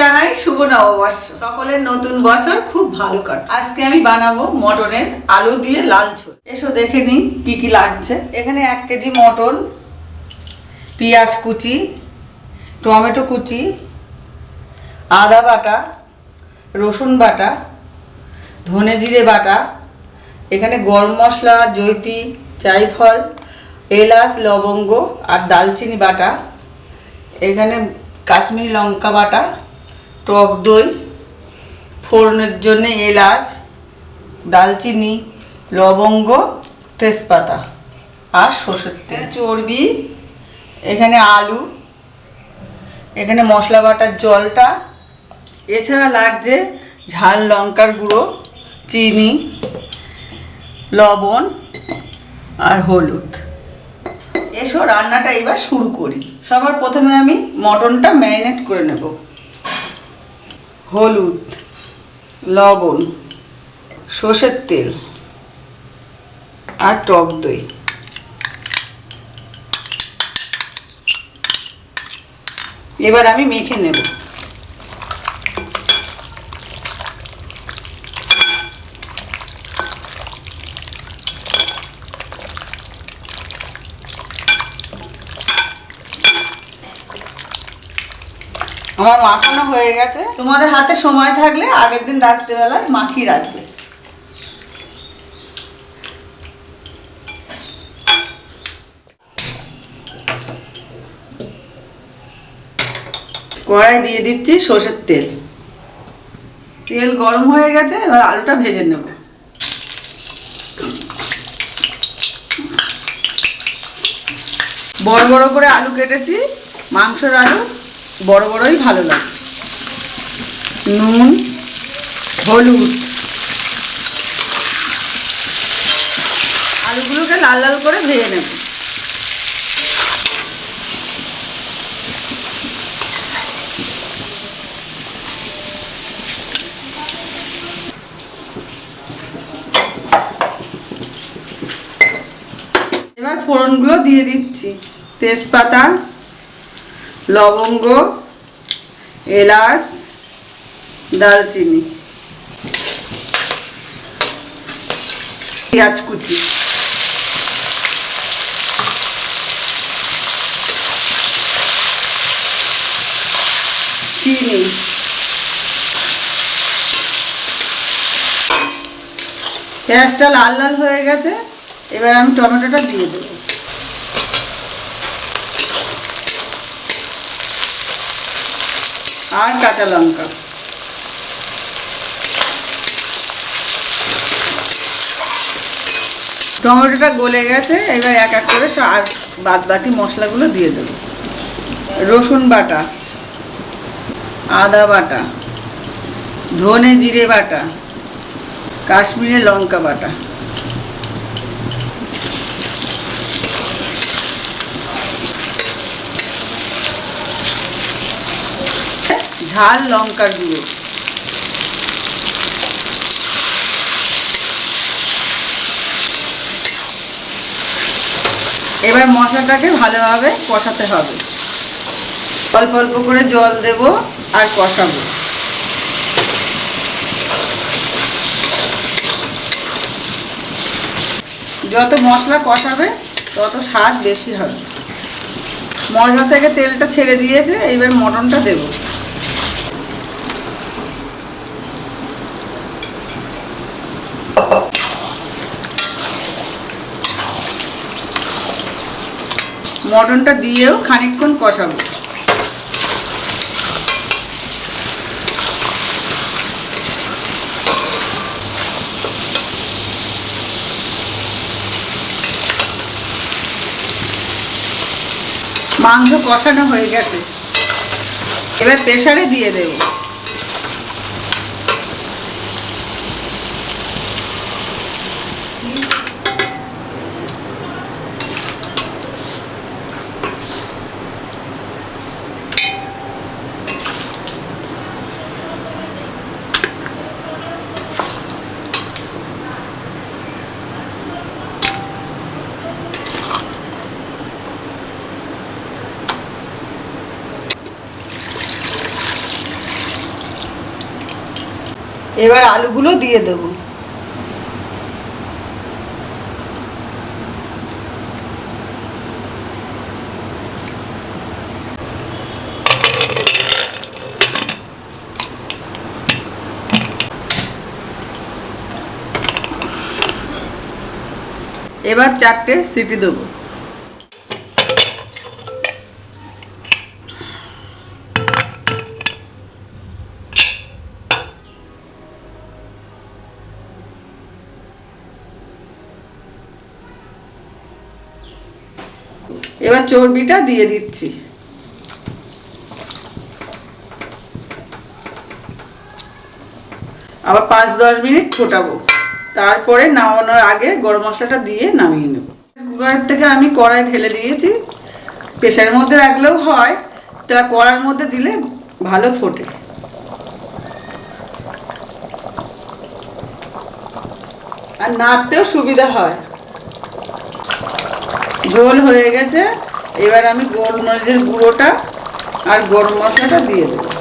জানাই শুভ নববর্ষ। সকলের নতুন বছর খুব ভালো কাট। আজকে আমি বানাবো মটনের আলু দিয়ে লাল ঝোল। এসো দেখে নিই কি কি লাগছে। এখানে এক কেজি মটন, পেঁয়াজ কুচি, টমেটো কুচি, আদা বাটা, রসুন বাটা, ধনে জিরে বাটা, এখানে গরম মশলা, জৈতি, জায়ফল, এলাচ, লবঙ্গ আর দালচিনি বাটা, এখানে কাশ্মীরি লঙ্কা বাটা টক দই ফোড়নের জন্য এলাচ দালচিনি লবঙ্গ তেজপাতা আর সর্ষের তেল। চর্বি এখানে আলু এখানে মশলা বাটার জলটা এছাড়া লাগছে ঝাল লঙ্কার গুঁড়ো চিনি লবণ আর হলুদ। এসো রান্নাটা এবার শুরু করি। সবার প্রথমে আমি মটনটা ম্যারিনেট করে নেব। হলুদ লবণ সর্ষের তেল আর টক দই। এবার আমি মেখে নেব। আমার মাখানো হয়ে গেছে। তোমাদের হাতে সময় থাকলে আগের দিন রাত্রেবেলায় মাখিয়ে রাখবে। কড়াই দিয়ে দিচ্ছি সর্ষের তেল। তেল গরম হয়ে গেছে, এবার আলুটা ভেজে নেব। বড় বড় করে আলু কেটেছি, মাংসের আলু। বড় বড়ই ভালো লাগে। নুন, হলুদ। আলুগুলোকে লাল লাল করে ভেজে নেব। এবার ফোড়নগুলো দিয়ে দিচ্ছি। তেজপাতা লবঙ্গ, এলাচ দালচিনি পেঁয়াজ কুচি। চিনি। পেঁয়াজটা লাল লাল হয়ে গেছে, এবার আমি টমেটোটা দিয়ে দেবো। আর কাঁচা লঙ্কা। টমেটোটা গলে গেছে, এবার এক এক করে আর বাদ বাকি মশলাগুলো দিয়ে দেবো। রসুন বাটা, আদা বাটা, ধনে জিরে বাটা কাশ্মীরি লঙ্কা বাটা। ঝাল লঙ্কা গুঁড়ো। এবার মশলাটাকে ভালোভাবে কষাতে হবে। অল্প অল্প করে জল দেব আর কষাবো। যত মশলা কষাবে, তত স্বাদ বেশি হবে। মশলা থেকে তেলটা ছেড়ে দিয়েছে এইবার মটনটা দেবো। মটনটা দিয়েও খানিকক্ষণ কষাবো। মাংস কষানো হয়ে গেছে। এবার প্রেসারে দিয়ে দেবো। এবার আলুগুলো দিয়ে দেবো। এবার চারটে সিটি দেবো। এবার চর্বিটা দিয়ে দিচ্ছি। আবার পাঁচ দশ মিনিট ফোটাবো। তারপরে নামানোর আগে গরম মশলাটা দিয়ে নামিয়ে নেব। কুকার থেকে আমি কড়াই ঢেলে দিয়েছি প্রেশারের মধ্যে রাখলেও হয়, তা কড়ার মধ্যে দিলে ভালো ফোটে। আর নাড়তেও সুবিধা হয়। ঝোল হয়ে গেছে। এবার আমি গোলমরিচের গুঁড়োটা আর গরম মশলাটা দিয়ে দেবো।